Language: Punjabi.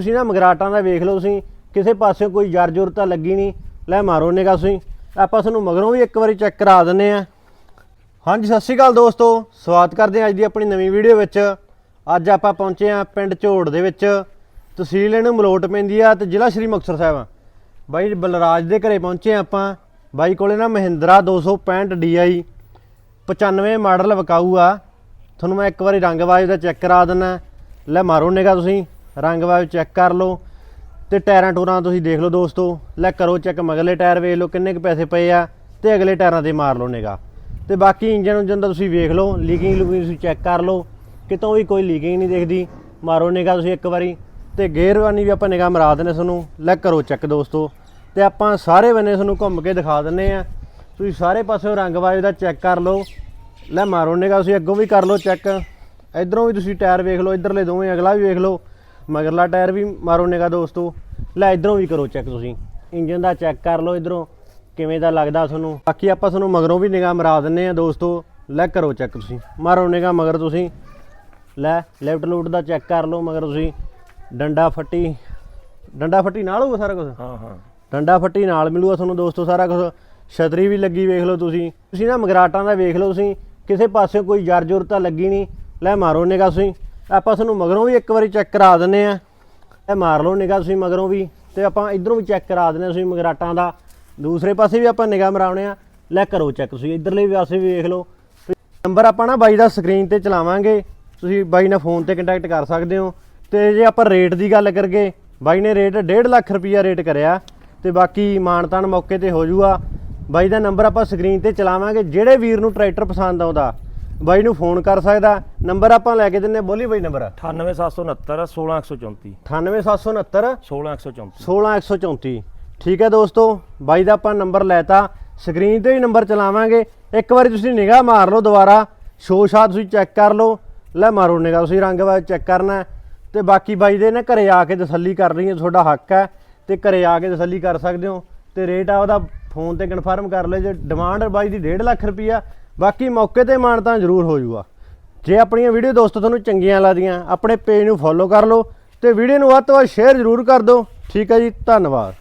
ਤੁਸੀਂ ਨਾ ਮਗਰਾਟਾਂ ਦਾ ਵੇਖ ਲਓ ਤੁਸੀਂ, ਕਿਸੇ ਪਾਸੇ ਕੋਈ ਜਰ ਜੁਰ ਤਾਂ ਲੱਗੀ ਨਹੀਂ, ਲੈ ਮਾਰੋ ਨਿਗਾ ਤੁਸੀਂ। ਆਪਾਂ ਤੁਹਾਨੂੰ ਮਗਰੋਂ ਵੀ ਇੱਕ ਵਾਰੀ ਚੈੱਕ ਕਰਾ ਦਿੰਨੇ ਆ ਹਾਂਜੀ, ਸਤਿ ਸ਼੍ਰੀ ਅਕਾਲ ਦੋਸਤੋ, ਸਵਾਗਤ ਕਰਦੇ ਹਾਂ ਅੱਜ ਦੀ ਆਪਣੀ ਨਵੀਂ ਵੀਡੀਓ ਵਿੱਚ। ਅੱਜ ਆਪਾਂ ਪਹੁੰਚੇ ਹਾਂ ਪਿੰਡ ਝੋੜ ਦੇ ਵਿੱਚ, ਤਹਿਸੀਲ ਇਹਨੂੰ ਮਲੋਟ ਪੈਂਦੀ ਆ ਤੇ ਜ਼ਿਲ੍ਹਾ ਸ਼੍ਰੀ ਮੁਕਤਸਰ ਸਾਹਿਬ ਆ। ਬਾਈ ਬਲਰਾਜ ਦੇ ਘਰੇ ਪਹੁੰਚੇ ਹਾਂ ਆਪਾਂ। ਬਾਈ ਕੋਲੇ ਨਾ ਮਹਿੰਦਰਾ 265 DI 95 ਮਾਡਲ ਵਿਕਾਊ ਆ। ਤੁਹਾਨੂੰ ਮੈਂ ਇੱਕ ਵਾਰੀ ਰੰਗ ਰੰਗਵਾਜ ਦਾ ਚੈੱਕ ਕਰਾ ਦਿੰਨਾ ਲੈ ਮਾਰੋ ਨਿਗਾ ਤੁਸੀਂ। ਰੰਗ ਰੰਗਵਾਜ ਚੈੱਕ ਕਰ ਲਓ ਤੇ ਟਾਇਰਾਂ ਟੂਰਾਂ ਤੁਸੀਂ ਦੇਖ ਲਓ ਦੋਸਤੋ। ਲੈ ਕਰੋ ਚੈੱਕ ਮਗਲੇ ਟਾਇਰ ਵੇਖ ਲਓ ਕਿੰਨੇ ਕੁ ਪੈਸੇ ਪਏ ਆ ਤੇ ਅਗਲੇ ਟਾਇਰਾਂ ਤੇ ਮਾਰ ਲਓ ਨਿਗਾ ਤੇ ਬਾਕੀ ਇੰਜਨ ਉਂਜਨ ਦਾ ਤੁਸੀਂ ਵੇਖ ਲਓ ਲੀਕਿੰਗ ਲੂਕਿੰਗ ਤੁਸੀਂ ਚੈੱਕ ਕਰ ਲਓ, ਕਿਤੋਂ ਵੀ ਕੋਈ ਲੀਕਿੰਗ ਨਹੀਂ ਦਿਖਦੀ। ਮਾਰੋ ਨਿਗਾ ਤੁਸੀਂ ਇੱਕ ਵਾਰੀ ਤੇ ਗੇਅਰਵਾਨੀ ਵੀ ਆਪਾਂ ਨਿਗਾ ਮਰਾ ਦਿੰਨੇ ਤੁਹਾਨੂੰ। ਲੈ ਕਰੋ ਚੈੱਕ ਦੋਸਤੋ। ਤੇ ਆਪਾਂ ਸਾਰੇ ਬੰਨੇ ਤੁਹਾਨੂੰ ਘੁੰਮ ਕੇ ਦਿਖਾ ਦਿੰਨੇ ਆ। ਤੁਸੀਂ ਸਾਰੇ ਪਾਸਿਓਂ ਰੰਗਵਾਜ ਦਾ ਚੈੱਕ ਕਰ ਲਓ। ਲੈ ਮਾਰੋ ਨਿਗਾ ਤੁਸੀਂ ਅੱਗੋਂ ਵੀ ਕਰ ਲਓ ਚੈੱਕ ਇਧਰੋਂ ਵੀ ਤੁਸੀਂ ਟਾਇਰ ਵੇਖ ਲਓ, ਇਧਰਲੇ ਦੋਵੇਂ, ਅਗਲਾ ਵੀ ਵੇਖ ਲਓ। ਮਗਰਲਾ ਟਾਇਰ ਵੀ ਮਾਰੋ ਨਿਗਾ ਦੋਸਤੋ। ਲੈ ਇਧਰੋਂ ਵੀ ਕਰੋ ਚੈੱਕ ਤੁਸੀਂ। ਇੰਜਨ ਦਾ ਚੈੱਕ ਕਰ ਲਓ ਇਧਰੋਂ ਕਿਵੇਂ ਦਾ ਲੱਗਦਾ ਤੁਹਾਨੂੰ। ਬਾਕੀ ਆਪਾਂ ਤੁਹਾਨੂੰ ਮਗਰੋਂ ਵੀ ਨਿਗਾ ਮਰਾ ਦਿੰਨੇ ਆ ਦੋਸਤੋ। ਲੈ ਕਰੋ ਚੈੱਕ ਤੁਸੀਂ। ਮਾਰੋ ਨਿਗਾ ਮਗਰ ਤੁਸੀਂ। ਲੈ ਲੈਫਟ ਲੂਟ ਦਾ ਚੈੱਕ ਕਰ ਲਓ ਮਗਰ ਤੁਸੀਂ। ਡੰਡਾ ਫੱਟੀ ਡੰਡਾ ਫੱਟੀ ਨਾਲ ਹੋਊਗਾ ਸਾਰਾ ਕੁਝ ਹਾਂ ਹਾਂ। ਡੰਡਾ ਫੱਟੀ ਨਾਲ ਮਿਲੂਗਾ ਤੁਹਾਨੂੰ ਦੋਸਤੋ ਸਾਰਾ ਕੁਝ ਛਤਰੀ ਵੀ ਲੱਗੀ ਵੇਖ ਲਓ ਤੁਸੀਂ। ਤੁਸੀਂ ਨਾ ਮਗਰਾਟਾਂ ਦਾ ਵੇਖ ਲਓ ਤੁਸੀਂ। ਕਿਸੇ ਪਾਸੇ ਕੋਈ ਜਰ ਜੁਰ ਤਾਂ ਲੱਗੀ ਨਹੀਂ। ਲੈ ਮਾਰੋ ਨਿਗਾ ਤੁਸੀਂ। ਆਪਾਂ ਤੁਹਾਨੂੰ ਮਗਰੋਂ ਵੀ ਇੱਕ ਵਾਰੀ ਚੈੱਕ ਕਰਾ ਦਿੰਨੇ ਆ ਇਹ ਮਾਰ ਲਓ ਨਿਗਾ ਤੁਸੀਂ ਮਗਰੋਂ ਵੀ, ਤੇ ਆਪਾਂ ਇਧਰੋਂ ਵੀ ਚੈੱਕ ਕਰਾ ਦਿੰਨੇ ਆ ਤੁਸੀਂ ਮਗਰਾਟਾਂ ਦਾ। ਦੂਸਰੇ ਪਾਸੇ ਵੀ ਆਪਾਂ ਨਿਗਾ ਮਰਾਉਣੇ ਆ ਲੈ ਕਰੋ ਚੈੱਕ ਤੁਸੀਂ, ਇਧਰਲੇ ਪਾਸੇ ਵੀ ਵੇਖ ਲਓ। ਨੰਬਰ ਆਪਾਂ ਨਾ ਬਾਈ ਦਾ ਸਕਰੀਨ ਤੇ ਚਲਾਵਾਂਗੇ। ਤੁਸੀਂ ਬਾਈ ਨਾਲ ਫੋਨ ਤੇ ਕੰਟੈਕਟ ਕਰ ਸਕਦੇ ਹੋ। ਤੇ ਜੇ ਆਪਾਂ ਰੇਟ ਦੀ ਗੱਲ ਕਰਗੇ ਬਾਈ ਨੇ ਰੇਟ 1.5 ਲੱਖ ਰੁਪਈਆ ਰੇਟ ਕਰਿਆ। ਤੇ ਬਾਕੀ ਮਾਨਤਾਨ ਮੌਕੇ ਤੇ ਹੋ ਜੂਗਾ। ਬਾਈ ਦਾ ਨੰਬਰ ਆਪਾਂ ਸਕਰੀਨ ਤੇ ਚਲਾਵਾਂਗੇ। ਜਿਹੜੇ ਵੀਰ ਨੂੰ ਟਰੈਕਟਰ ਪਸੰਦ ਆਉਂਦਾ ਬਾਈ ਨੂੰ ਫੋਨ ਕਰ ਸਕਦਾ। ਨੰਬਰ ਆਪਾਂ ਲੈ ਕੇ ਦਿੰਨੇ ਬੋਲੀ ਬਾਈ ਨੰਬਰ। 98769 16134 98769 16134 16134 ਠੀਕ ਹੈ ਦੋਸਤੋ ਬਾਈ ਦਾ ਆਪਾਂ ਨੰਬਰ ਲੈਤਾ। ਸਕਰੀਨ ਤੇ ਹੀ ਨੰਬਰ ਚਲਾਵਾਂਗੇ। ਇੱਕ ਵਾਰੀ ਤੁਸੀਂ ਨਿਗਾਹ ਮਾਰ ਲਓ ਦੁਬਾਰਾ। ਸ਼ੋ ਸ਼ਾਟ ਤੁਸੀਂ ਚੈੱਕ ਕਰ ਲਓ। ਲੈ ਮਾਰੋ ਨਿਗਾਹ ਤੁਸੀਂ ਰੰਗ ਵਾ ਚੈੱਕ ਕਰਨਾ। ਤੇ ਬਾਕੀ ਬਾਈ ਦੇ ਨਾ ਘਰੇ ਆ ਕੇ ਤਸੱਲੀ ਕਰ ਹੈ ਤੁਹਾਡਾ ਹੱਕ ਹੈ। ਤੇ ਘਰੇ ਆ ਕੇ ਤਸੱਲੀ ਕਰ ਸਕਦੇ ਹੋ। ਤੇ ਰੇਟ ਆ ਉਹਦਾ ਫੋਨ ਤੇ ਕਨਫਰਮ ਕਰ ਲਿਓ। ਜੇ ਡਿਮਾਂਡ ਬਾਈ ਦੀ 1.5 ਲੱਖ ਰੁਪਈਆ ਬਾਕੀ ਮੌਕੇ ਤੇ ਮਾਣ ਤਾਂ ਜ਼ਰੂਰ ਹੋ ਜਾਊਗਾ ਜੇ ਆਪਣੀਆਂ ਵੀਡੀਓ ਦੋਸਤੋ ਤੁਹਾਨੂੰ ਚੰਗੀਆਂ ਲੱਗਦੀਆਂ, ਆਪਣੇ ਪੇਜ ਨੂੰ ਫੋਲੋ ਕਰ ਲਓ ਤੇ ਵੀਡੀਓ ਨੂੰ ਵੱਧ ਤੋਂ ਵੱਧ ਸ਼ੇਅਰ ਜ਼ਰੂਰ ਕਰ ਦਿਓ। ਠੀਕ ਹੈ ਜੀ, ਧੰਨਵਾਦ।